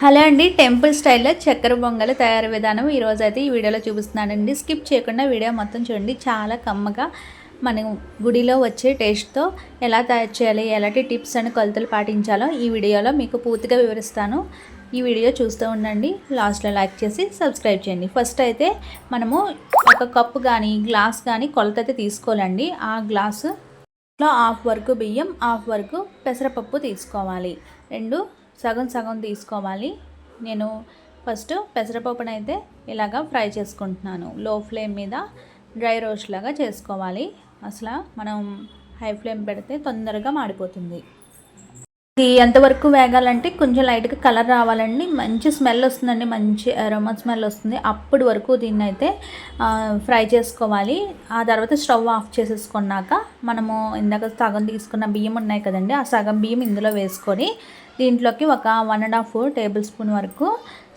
Hello అండి temple స్టైల్లో చక్కెర బొంగల తయారీ విధానం ఈరోజు అయితే ఈ వీడియోలో చూపిస్తున్నానండి. స్కిప్ చేయకుండా వీడియో మొత్తం చూడండి. చాలా కమ్మగా మనం గుడిలో వచ్చే టేస్ట్తో ఎలా తయారు చేయాలి ఎలాంటి టిప్స్ అని కొలతలు పాటించాలో ఈ వీడియోలో మీకు పూర్తిగా వివరిస్తాను. ఈ వీడియో చూస్తూ ఉండండి. లాస్ట్లో లైక్ చేసి సబ్స్క్రైబ్ చేయండి. ఫస్ట్ అయితే మనము ఒక కప్పు కానీ గ్లాస్ కానీ కొలత అయితే తీసుకోవాలండి. ఆ గ్లాసులో హాఫ్ వరకు బియ్యం హాఫ్ వరకు పెసరపప్పు తీసుకోవాలి. రెండు సగం సగం తీసుకోవాలి. నేను ఫస్ట్ పెసరపప్పును అయితే ఇలాగా ఫ్రై చేసుకుంటున్నాను. లో ఫ్లేమ్ మీద డ్రై రోస్ట్ లాగా చేసుకోవాలి. అసలు మనం హై ఫ్లేమ్ పెడితే తొందరగా మాడిపోతుంది. ఇది ఎంతవరకు వేగాలంటే కొంచెం లైట్గా కలర్ రావాలండి. మంచి స్మెల్ వస్తుందండి. మంచి అరోమా స్మెల్ వస్తుంది. అప్పటి వరకు దీన్ని అయితే ఫ్రై చేసుకోవాలి. ఆ తర్వాత స్టవ్ ఆఫ్ చేసేసుకున్నాక మనము ఇందాక సగం తీసుకున్న బియ్యం ఉన్నాయి కదండి ఆ సగం బియ్యం ఇందులో వేసుకొని దీంట్లోకి ఒక one and half tablespoon వరకు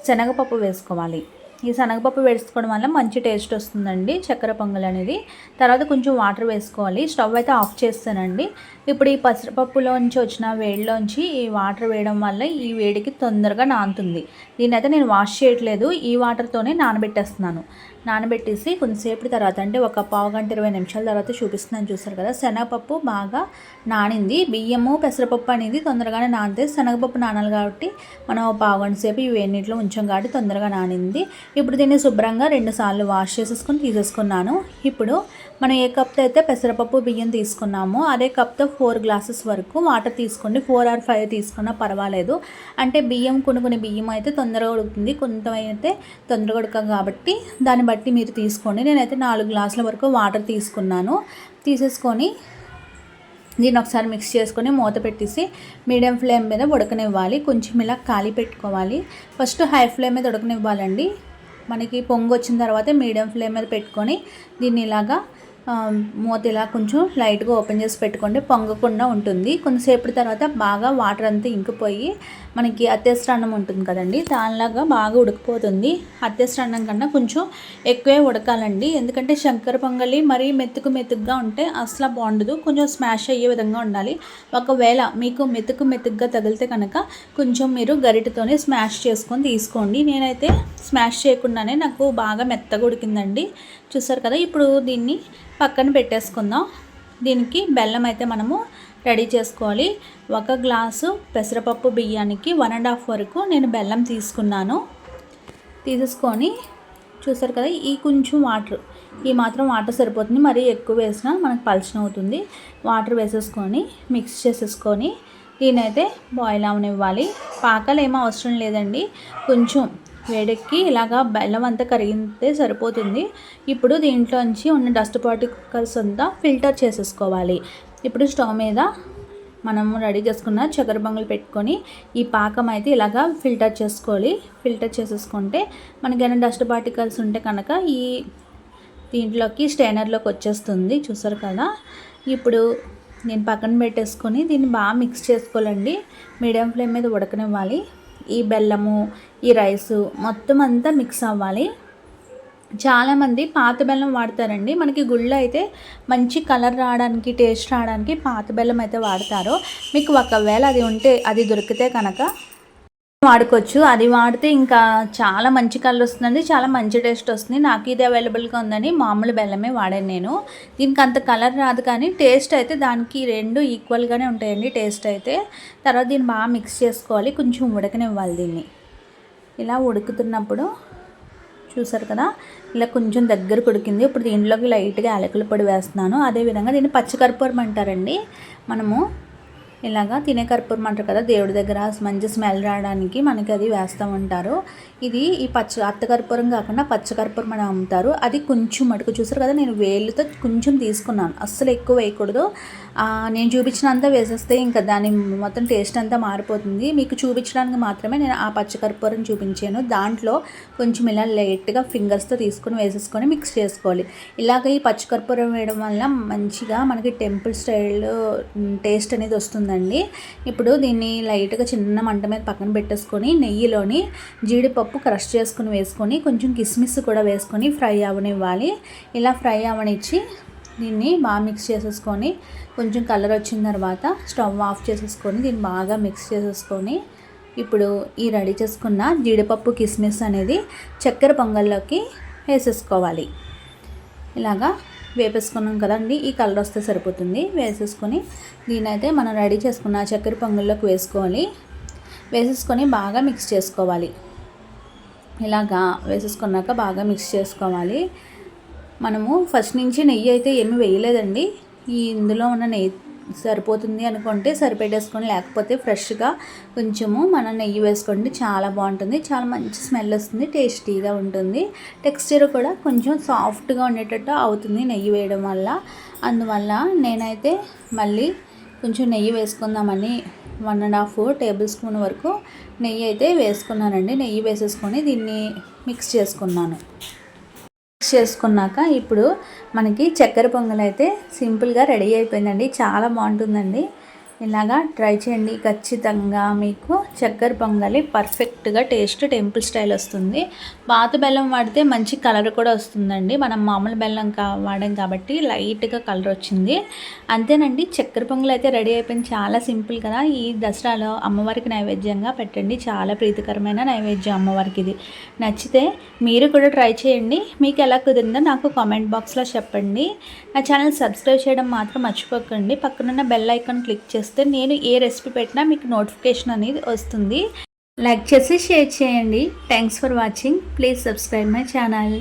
శనగపప్పు వేసుకోవాలి. ఈ శనగపప్పు వేసుకోవడం వల్ల మంచి టేస్ట్ వస్తుందండి చక్కెర పొంగల్ అనేది. తర్వాత కొంచెం వాటర్ వేసుకోవాలి. స్టవ్ అయితే ఆఫ్ చేస్తానండి. ఇప్పుడు ఈ పసరపప్పులోంచి వచ్చిన వేడిలోంచి ఈ వాటర్ వేయడం వల్ల ఈ వేడికి తొందరగా నానుతుంది. దీన్ని అయితే నేను వాష్ చేయట్లేదు. ఈ వాటర్తోనే నానబెట్టేస్తున్నాను. నానబెట్టేసి కొంతసేపు తర్వాత అంటే ఒక పావు గంట ఇరవై నిమిషాల తర్వాత చూపిస్తున్నాను చూసారు కదా శనగపప్పు బాగా నానింది. బియ్యము పెసరపప్పు అనేది తొందరగానే నానితే శనగపప్పు నానాలి కాబట్టి మనం పావు గంట సేపు ఇవి వేడినీటిలో ఉంచాం కాబట్టి తొందరగా నానింది. ఇప్పుడు దీన్ని శుభ్రంగా రెండు సార్లు వాష్ చేసేసుకొని తీసేసుకున్నాను. ఇప్పుడు మనం ఏ కప్తో అయితే పెసరపప్పు బియ్యం తీసుకున్నామో అదే కప్తో ఫోర్ గ్లాసెస్ వరకు వాటర్ తీసుకోండి. ఫోర్ ఆర్ ఫైవ్ తీసుకున్నా పర్వాలేదు. అంటే బియ్యం కొన్ని కొన్ని బియ్యం అయితే తొందరగా ఉడుకుతుంది. కొంత అయితే తొందరగా ఉడక కాబట్టి దాన్ని బట్టి మీరు తీసుకోండి. నేనైతే నాలుగు గ్లాసుల వరకు వాటర్ తీసుకున్నాను. తీసేసుకొని దీన్ని ఒకసారి మిక్స్ చేసుకొని మూత పెట్టేసి మీడియం ఫ్లేమ్ మీద ఉడకనివ్వాలి. కొంచెం ఇలా కాలి పెట్టుకోవాలి. ఫస్ట్ హై ఫ్లేమ్ మీద ఉడకనివ్వాలండి. మనకి పొంగు వచ్చిన తర్వాత మీడియం ఫ్లేమ్ మీద పెట్టుకొని దీన్ని ఇలాగా మూత ఇలా కొంచెం లైట్గా ఓపెన్ చేసి పెట్టుకుంటే పొంగకుండా ఉంటుంది. కొంతసేపటి తర్వాత బాగా వాటర్ అంతా ఇంకిపోయి మనకి అత్యస్త్రాన్నం ఉంటుంది కదండి. దానిలాగా బాగా ఉడికిపోతుంది. అత్యస్త్రాన్నం కన్నా కొంచెం ఎక్కువే ఉడకాలండి. ఎందుకంటే శంకర పొంగలి మరీ మెతుకు మెతుకుగా ఉంటే అసలు బాగుండదు. కొంచెం స్మాష్ అయ్యే విధంగా ఉండాలి. ఒకవేళ మీకు మెతుకు మెతుకుగా తగిలితే కనుక కొంచెం మీరు గరిటతోనే స్మాష్ చేసుకొని తీసుకోండి. నేనైతే స్మాష్ చేయకుండానే నాకు బాగా మెత్తగా ఉడికిందండి. చూసారు కదా ఇప్పుడు దీన్ని పక్కన పెట్టేసుకుందాం. దీనికి బెల్లం అయితే మనము రెడీ చేసుకోవాలి. ఒక గ్లాసు పెసరపప్పు బియ్యానికి వన్ అండ్ హాఫ్ వరకు నేను బెల్లం తీసుకున్నాను. తీసుకొని చూసారు కదా ఈ కొంచెం వాటర్ ఈ మాత్రం వాటర్ సరిపోతుంది. మరీ ఎక్కువ వేసినా మనకు పలచన అవుతుంది. వాటర్ వేసేసుకొని మిక్స్ చేసేసుకొని దీనైతే బాయిల్ అవనివ్వాలి. పాకలు ఏమీ అవసరం లేదండి. కొంచెం వేడెక్కి ఇలాగా బెల్లం అంతా కరిగితే సరిపోతుంది. ఇప్పుడు దీంట్లోంచి ఉన్న డస్ట్ పార్టికల్స్ అంతా ఫిల్టర్ చేసేసుకోవాలి. ఇప్పుడు స్టవ్ మీద మనము రెడీ చేసుకున్న చక్కెర పొంగల్ పెట్టుకొని ఈ పాకం అయితే ఇలాగా ఫిల్టర్ చేసుకోవాలి. ఫిల్టర్ చేసేసుకుంటే మనకి ఏమైనా డస్ట్ పార్టికల్స్ ఉంటే కనుక ఈ దీంట్లోకి స్టైనర్లోకి వచ్చేస్తుంది. చూసారు కదా? ఇప్పుడు నేను పక్కన పెట్టేసుకొని దీన్ని బాగా మిక్స్ చేసుకోవాలండి. మీడియం ఫ్లేమ్ మీద ఉడకనివ్వాలి. ఈ బెల్లము ఈ రైసు మొత్తం అంతా మిక్స్ అవ్వాలి. చాలామంది పాత బెల్లం వాడతారండి. మనకి గుళ్ళో అయితే మంచి కలర్ రావడానికి టేస్ట్ రావడానికి పాత బెల్లం అయితే వాడతారు. మీకు ఒకవేళ అది ఉంటే అది దొరికితే కనుక వాడుకోవచ్చు. అది వాడితే ఇంకా చాలా మంచి కలర్ వస్తుందండి. చాలా మంచి టేస్ట్ వస్తుంది. నాకు ఇది అవైలబుల్గా ఉందని మామూలు బెల్లమే వాడాను నేను. దీనికి అంత కలర్ రాదు కానీ టేస్ట్ అయితే దానికి రెండు ఈక్వల్గానే ఉంటాయండి టేస్ట్ అయితే. తర్వాత దీన్ని బాగా మిక్స్ చేసుకోవాలి. కొంచెం ఉడకనివ్వాలి దీన్ని. ఇలా ఉడుకుతున్నప్పుడు చూసారు కదా ఇలా కొంచెం దగ్గరకు ఉడికింది. ఇప్పుడు దీంట్లోకి లైట్గా యాలకుల పొడి వేస్తున్నాను. అదేవిధంగా దీన్ని పచ్చికర్పూరం అంటారండి మనము. ఇలాగా తినే కర్పూరం అంటారు కదా దేవుడి దగ్గర మంచి స్మెల్ రావడానికి మనకి అది వేస్తూ ఉంటారు ఇది ఈ పచ్చ అత్తకర్పూరం కాకుండా పచ్చకర్పూరం అని అమ్ముతారు. అది కొంచెం మటుకు చూసారు కదా నేను వేలుతో కొంచెం తీసుకున్నాను. అస్సలు ఎక్కువ వేయకూడదు. నేను చూపించినంత వేసేస్తే ఇంకా దాని మొత్తం టేస్ట్ అంతా మారిపోతుంది. మీకు చూపించడానికి మాత్రమే నేను ఆ పచ్చకర్పూరం చూపించాను. దాంట్లో కొంచెం ఇలా లైట్గా ఫింగర్స్తో తీసుకొని వేసేసుకొని మిక్స్ చేసుకోవాలి. ఇలాగ ఈ పచ్చకర్పూరం వేయడం వల్ల మంచిగా మనకి టెంపుల్ స్టైల్ టేస్ట్ అనేది వస్తుంది. వస్తుందండి ఇప్పుడు దీన్ని లైట్గా చిన్న మంట మీద పక్కన పెట్టేసుకొని నెయ్యిలోని జీడిపప్పు క్రష్ చేసుకుని వేసుకొని కొంచెం కిస్మిస్ కూడా వేసుకొని ఫ్రై అవనివ్వాలి. ఇలా ఫ్రై అవనిచ్చి దీన్ని బాగా మిక్స్ చేసేసుకొని కొంచెం కలర్ వచ్చిన తర్వాత స్టవ్ ఆఫ్ చేసేసుకొని దీన్ని బాగా మిక్స్ చేసేసుకొని ఇప్పుడు ఈ రెడీ చేసుకున్న జీడిపప్పు కిస్మిస్ అనేది చక్కెర పొంగల్లోకి వేసేసుకోవాలి. ఇలాగా వేపేసుకున్నాం కదండి ఈ కలర్ వస్తే సరిపోతుంది. వేసేసుకొని దీనైతే మనం రెడీ చేసుకున్న చక్కెర పొంగల్లోకి వేసుకోవాలి. వేసేసుకొని బాగా మిక్స్ చేసుకోవాలి. ఇలాగా వేసేసుకున్నాక బాగా మిక్స్ చేసుకోవాలి. మనము ఫస్ట్ నుంచి నెయ్యి అయితే ఏమి వేయలేదండి. ఈ ఇందులో ఉన్న నెయ్యి సరిపోతుంది అనుకుంటే సరిపెట్టేసుకొని లేకపోతే ఫ్రెష్గా కొంచెము మనం నెయ్యి వేసుకోండి చాలా బాగుంటుంది. చాలా మంచి స్మెల్ వస్తుంది టేస్టీగా ఉంటుంది. టెక్స్చర్ కూడా కొంచెం సాఫ్ట్గా ఉండేటట్టు అవుతుంది నెయ్యి వేయడం వల్ల. అందువల్ల నేనైతే మళ్ళీ కొంచెం నెయ్యి వేసుకుందామని one and half tablespoon వరకు నెయ్యి అయితే వేసుకున్నానండి. నెయ్యి వేసేసుకొని దీన్ని మిక్స్ చేసుకున్నాను. మిక్స్ చేసుకున్నాక ఇప్పుడు మనకి చక్కెర పొంగల్ అయితే సింపుల్గా రెడీ అయిపోయిందండి. చాలా బాగుంటుందండి. ఇలాగా ట్రై చేయండి. ఖచ్చితంగా మీకు చక్కెర పొంగలి పర్ఫెక్ట్గా టేస్ట్ టెంపుల్ స్టైల్ వస్తుంది. పాత బెల్లం వాడితే మంచి కలర్ కూడా వస్తుందండి. మనం మామూలు బెల్లం కా వాడాం కాబట్టి లైట్గా కలర్ వచ్చింది. అంతేనండి చక్కెర పొంగల్ అయితే రెడీ అయిపోయింది. చాలా సింపుల్ కదా. ఈ దసరాలో అమ్మవారికి నైవేద్యంగా పెట్టండి. చాలా ప్రీతికరమైన నైవేద్యం అమ్మవారికి ఇది. నచ్చితే మీరు కూడా ట్రై చేయండి. మీకు ఎలా కుదిరిందో నాకు కామెంట్ బాక్స్లో చెప్పండి. నా ఛానల్ సబ్స్క్రైబ్ చేయడం మాత్రం మర్చిపోకండి. పక్కనున్న బెల్ ఐకాన్ క్లిక్ చేస్తే నేను ఏ రెసిపీ పెట్టినా మీకు నోటిఫికేషన్ అనేది వస్తుంది. లైక్ చేసి షేర్ చేయండి. Thanks for watching please subscribe my channel